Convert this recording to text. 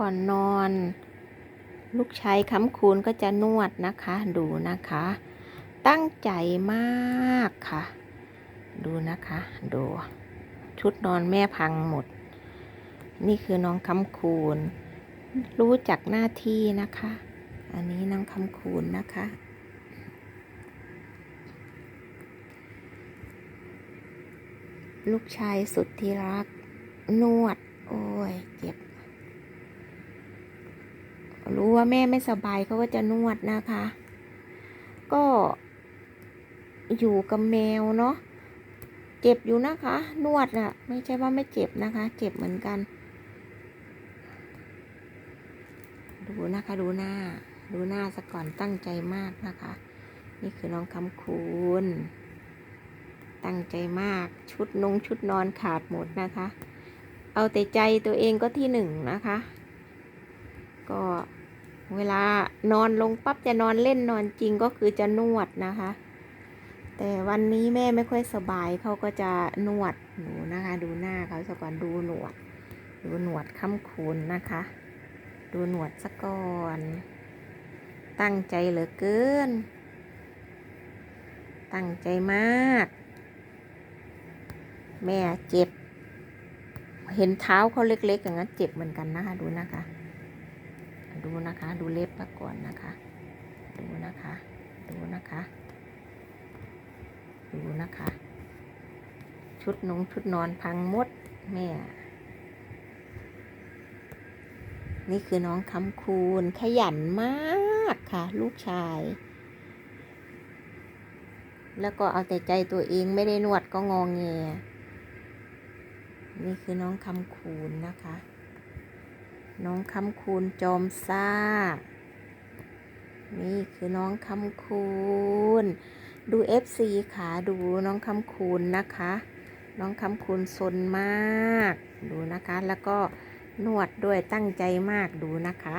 ก่อนนอน ลูกชายค้ำคูณก็จะนวดนะคะ ดูนะคะ ตั้งใจมากค่ะ ดูนะคะ ดู ชุดนอนแม่พังหมด นี่คือน้องคำคูณรู้จักหน้าที่นะคะ อันนี้น้องคำคูณนะคะ ลูกชายสุดที่รัก นวด โอ้ย เจ็บ รู้ว่าแม่ไม่สบายเขาก็จะนวดนะคะ ก็อยู่กับแมวเนาะเจ็บอยู่นะคะ นวดอะไม่ใช่ว่าไม่เจ็บนะคะ เจ็บเหมือนกัน ดูนะคะดูหน้า ดูหน้าซะก่อนตั้งใจมากนะคะ นี่คือน้องคำคูณตั้งใจมากชุดนงชุดนอนขาดหมดนะคะ เอาแต่ใจตัวเองก็ที่หนึ่งนะคะ ก็ เวลานอนลงปั๊บจะนอนเล่นนอนจริงก็คือจะนวดนะคะ แต่วันนี้แม่ไม่ค่อยสบายเขาก็จะนวดหนูนะคะ ดูหน้าเขาสักก่อนดูหนวด ดูหนวดค้ำคูณนะคะ ดูหนวดสะก่อน ตั้งใจเหลือเกิน ตั้งใจมาก แม่เจ็บ เห็นเท้าเขาเล็กๆอย่างนั้นเจ็บเหมือนกันนะคะดูนะคะ ดูนะคะ ดูเล็บมาก่อนนะคะ ดูนะคะ ดูนะคะ ดูนะคะ ชุดนงชุดนอนพังมดแม่ นี่คือน้องคำคูณขยันมากค่ะ ลูกชาย แล้วก็เอาแต่ใจตัวเองไม่ได้นวดก็งองแงนี่คือน้องคำคูณนะคะ น้องคำคูณจอมซ่า นี่คือน้องคำคูณ ดู FC ขาดูน้องคำคูณนะคะ น้องคำคูณซนมาก ดูนะคะ แล้วก็นวดด้วยตั้งใจมากดูนะคะ